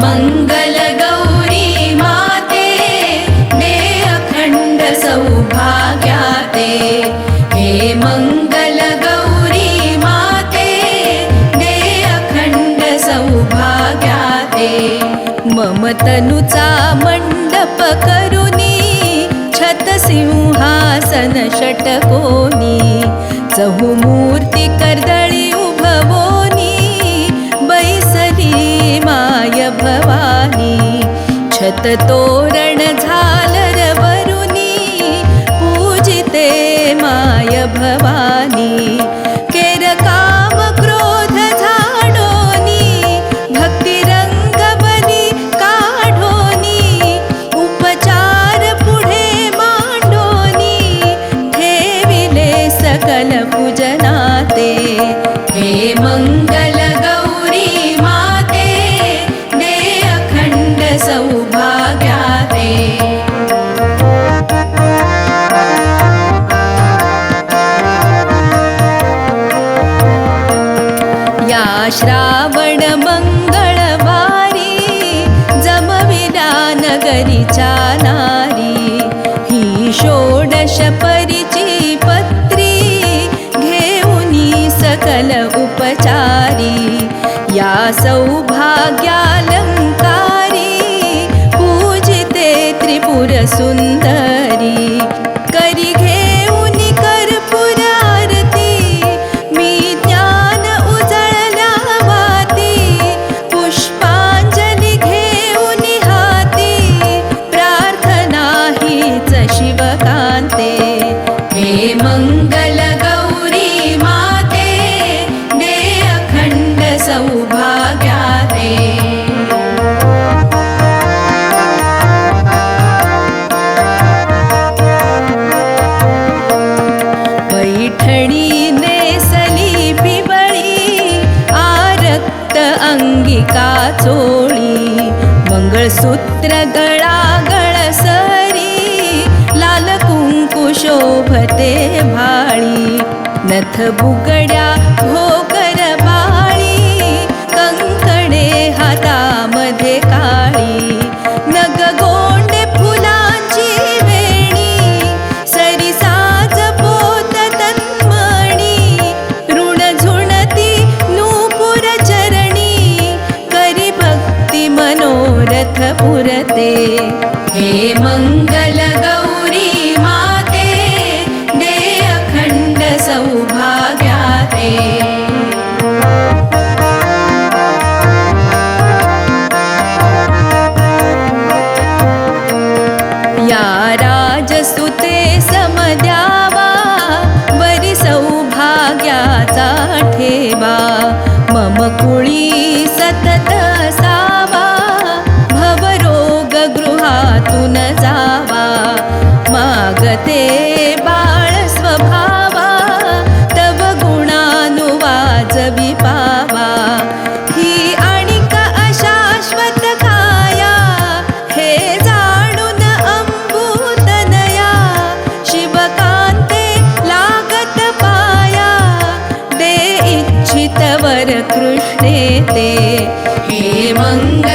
मंगल गौरी माते ने अखंड सौभाग्या हे मंगल गौरी माते ने अखंड सौभाग्या मम तनुचा मंडप करुणी सिंहासन षटकोनी चहुमूर्ति कर्दळि उभवोनी बैसरी माय भवानी झालर वरुनी, पूजिते माय भवानी या श्रावण मंगळवारी जमविला नगरी नारी ही षोडश परिची पत्री घेऊनी सकल उपचारी या सौभाग्या സുരസുന്ദര मङ्गलसूत्र गडा गण सरी लाल कुङ्कु शोभते भुगड्या भो पुरते हे मंगल गौरी माते दे अखंड सौभाग्याते या राजसुते समद्यावा बरी सौभाग्याचा ठेवा मम कुळी सतत ते बाळ स्वभावा तव गुणानुवाच विपावा ही आणिक अशाश्वत काया हे जाणून अम्बूतनया शिवकांते लागत पाया दे इच्छित कृष्णे ते हे मंग